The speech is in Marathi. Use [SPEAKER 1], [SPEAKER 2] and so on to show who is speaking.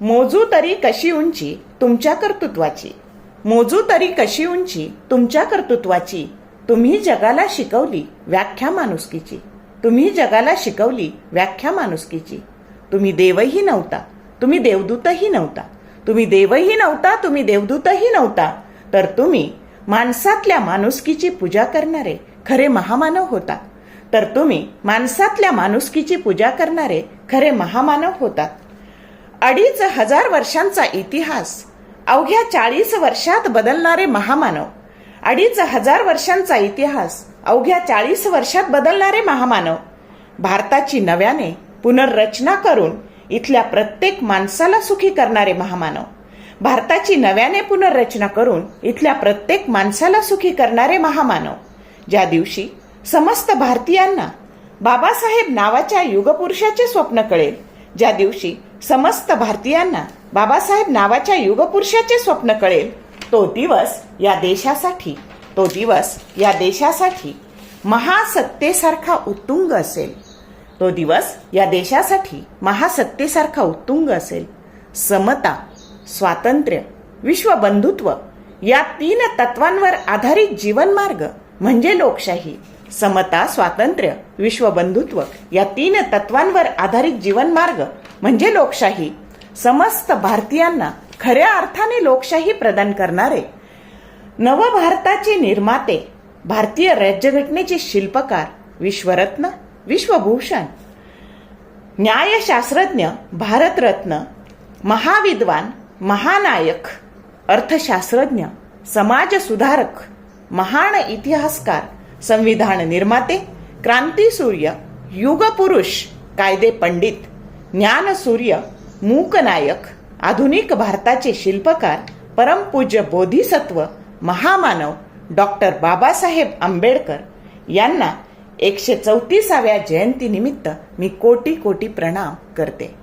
[SPEAKER 1] मोजू तरी कशी उंची तुमच्या कर्तृत्वाची? मोजू तरी कशी उंची तुमच्या कर्तृत्वाची? तुम्ही जगाला शिकवली व्याख्या माणुसकीची. तुम्ही जगाला शिकवली व्याख्या माणुसकीची. तुम्ही देवही नव्हता तुम्ही देवदूतही नव्हता. तुम्ही देवही नव्हता तुम्ही देवदूतही नव्हता. तर तुम्ही माणसातल्या माणुसकीची पूजा करणारे खरे महामानव होता. तर तुम्ही माणसातल्या माणुसकीची पूजा करणारे खरे महामानव होतात अडीच हजार वर्षांचा इतिहास अवघ्या चाळीस वर्षात बदलणारे महामानव. अडीच हजार वर्षांचा इतिहास अवघ्या चाळीस वर्षात बदलणारे महामानव. भारताची नव्याने पुनर्रचना करून इथल्या प्रत्येक माणसाला सुखी करणारे महामानव. भारताची नव्याने पुनर्रचना करून इथल्या प्रत्येक माणसाला सुखी करणारे महामानव. ज्या दिवशी समस्त भारतीयांना बाबासाहेब नावाच्या युगपुरुषाचे स्वप्न कळेल ज्या दिवशी समस्त भारतीयांना बाबासाहेब नावाच्या युगपुरुषाचे स्वप्न कळेल. तो दिवस या देशासाठी तो दिवस या देशासाठी महासत्तेसारखा उत्तुंग असेल. तो दिवस या देशासाठी महासत्तेसारखा उत्तुंग असेल. समता स्वातंत्र्य विश्वबंधुत्व या तीन तत्वांवर आधारित जीवनमार्ग म्हणजे लोकशाही. समता स्वातंत्र्य विश्वबंधुत्व या तीन तत्वांवर आधारित जीवनमार्ग म्हणजे लोकशाही. समस्त भारतीयांना खऱ्या अर्थाने लोकशाही प्रदान करणारे. नवभारताचे निर्माते भारतीय राज्यघटनेचे शिल्पकार विश्वरत्न विश्वभूषण न्यायशास्त्रज्ञ भारतरत्न महाविद्वान महानायक अर्थशास्त्रज्ञ समाजसुधारक महान इतिहासकार संविधान निर्माते क्रांतीसूर्य युगपुरुष कायदे पंडित ज्ञानसूर्य मूकनायक आधुनिक भारताचे शिल्पकार परमपूज्य बोधिसत्व महामानव डॉक्टर बाबासाहेब आंबेडकर यांना एकशे चौतीसाव्या जयंतीनिमित्त मी कोटी कोटी प्रणाम करते.